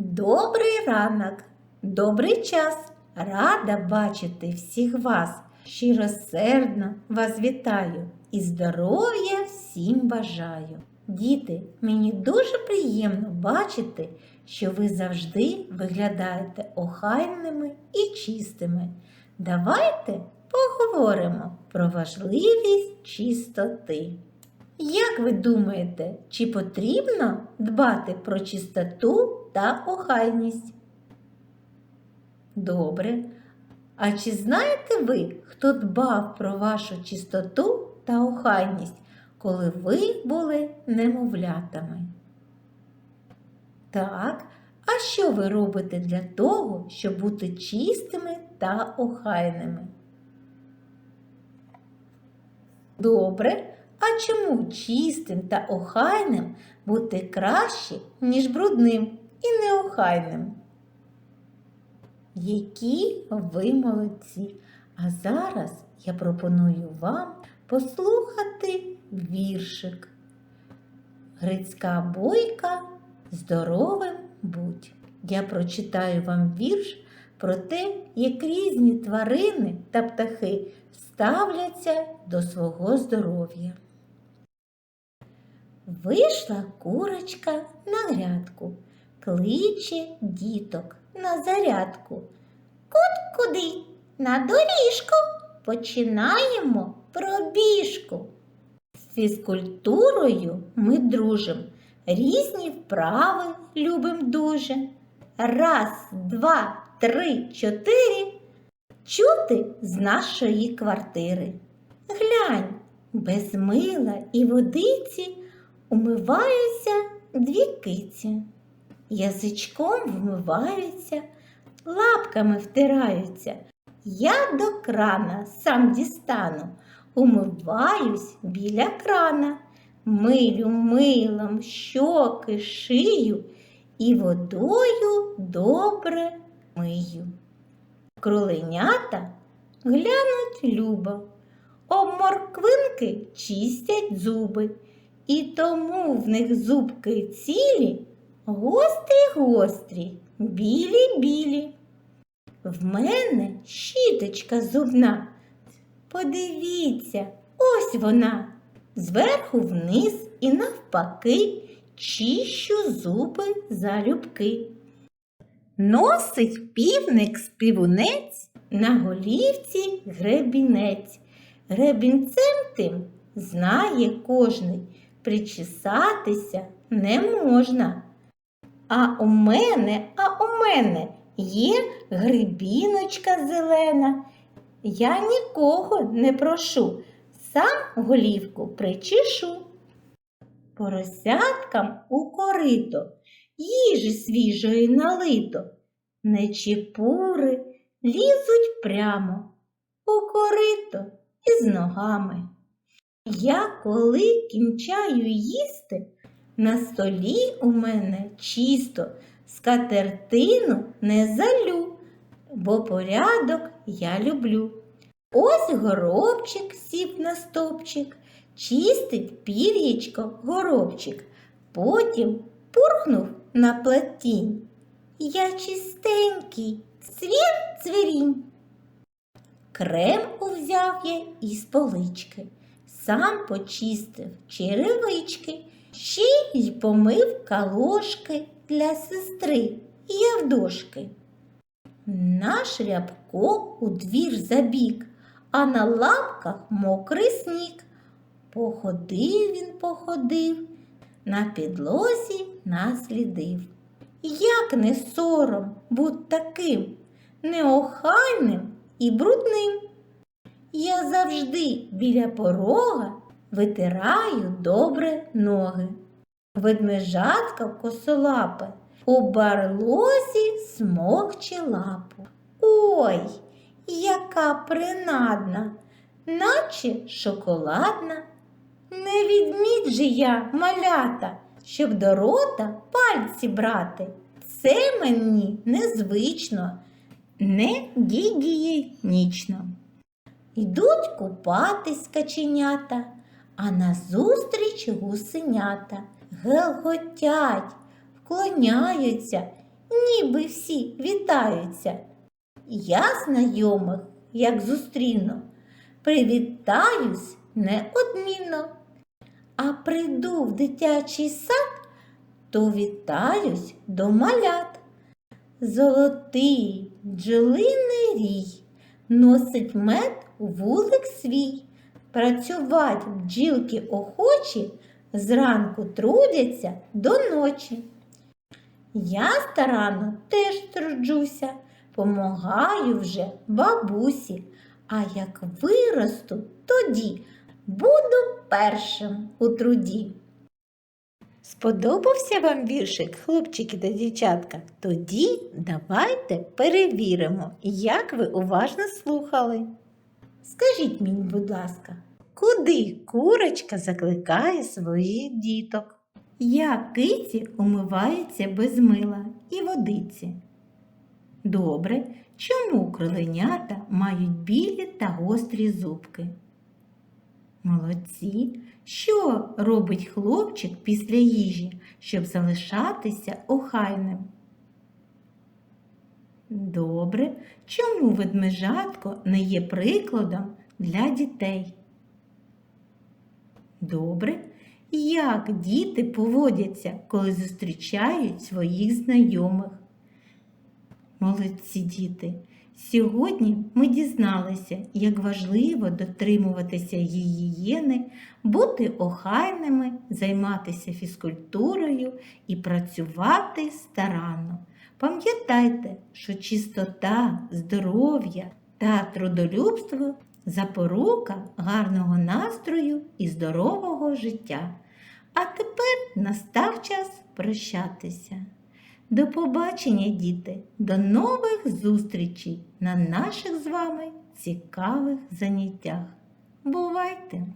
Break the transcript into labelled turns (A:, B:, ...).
A: Добрий ранок, добрий час. Рада бачити всіх вас. Щиросердно вас вітаю і здоров'я всім бажаю. Діти, мені дуже приємно бачити, що ви завжди виглядаєте охайними і чистими. Давайте поговоримо про важливість чистоти. Як ви думаєте, чи потрібно дбати про чистоту та охайність? Добре. А чи знаєте ви, хто дбав про вашу чистоту та охайність, коли ви були немовлятами? Так, а що ви робите для того, щоб бути чистими та охайними? Добре. А чому чистим та охайним бути краще, ніж брудним і неохайним? Які ви молодці! А зараз я пропоную вам послухати віршик. Грицька бойка, здоровим будь. Я прочитаю вам вірш про те, як різні тварини та птахи ставляться до свого здоров'я. Вийшла курочка на грядку, кличе діток на зарядку. Кут куди? На доріжку. Починаємо пробіжку. З фізкультурою ми дружим, різні вправи любим дуже. Раз, два, три, чотири. Чути з нашої квартири. Глянь, без мила і водиці умиваються дві киці. Язичком вмиваються, лапками втираються. Я до крана сам дістану, умиваюсь біля крана, милю милом щоки шию і водою добре мию. Кроленята глянуть любо, об морквинки чистять зуби, і тому в них зубки цілі, гострі гострі, білі білі. В мене щіточка зубна. Подивіться, ось вона. Зверху вниз і навпаки чищу зуби залюбки. Носить півник співунець на голівці гребінець. Гребінцем тим знає кожний, причесатися не можна. А у мене, а у мене є грибіночка зелена. Я нікого не прошу, сам голівку причешу. Поросяткам у корито їжі свіжої налито, нечіпури лізуть прямо у корито із ногами. Я, коли кінчаю їсти, на столі у мене чисто, скатертину не залю, бо порядок я люблю. Ось горобчик сів на стопчик, чистить пір'ячко горобчик, потім пурхнув на плетінь. Я чистенький, цвір цвірінь. Крем узяв я із полички, сам почистив черевички, ще й помив калошки для сестри Явдошки. Наш рябко у двір забіг, а на лапках мокрий сніг. Походив він, походив, на підлозі наслідив. Як не сором будь таким неохайним і брудним. Я завжди біля порога витираю добре ноги. Ведмежатка косолапе у барлозі смокче лапу. Ой, яка принадна, наче шоколадна. Не відміть же я, малята, щоб до рота пальці брати. Це мені незвично, не гігієнічно. Йдуть купатись каченята, а назустріч гусенята гелготять, вклоняються ніби всі вітаються. Я знайомих, як зустріну, привітаюсь неодмінно. А прийду в дитячий сад, то вітаюсь до малят. Золотий бджолиний рій носить мед у вулик свій. Працювать бджілки охочі зранку трудяться до ночі. Я старанно теж труджуся, помагаю вже бабусі, а як виросту, тоді буду першим у труді. Сподобався вам віршик, хлопчики та дівчатка? Тоді давайте перевіримо, як ви уважно слухали. Скажіть мені, будь ласка, куди курочка закликає своїх діток? Як киці умиваються без мила і водиці? Добре, чому кроленята мають білі та гострі зубки? Молодці. Що робить хлопчик після їжі, щоб залишатися охайним? Добре. Чому ведмежатко не є прикладом для дітей? Добре. Як діти поводяться, коли зустрічають своїх знайомих? Молодці діти! Сьогодні ми дізналися, як важливо дотримуватися гігієни, бути охайними, займатися фізкультурою і працювати старанно. Пам'ятайте, що чистота, здоров'я та трудолюбство запорука гарного настрою і здорового життя. А тепер настав час прощатися. До побачення, діти, до нових зустрічей на наших з вами цікавих заняттях. Бувайте!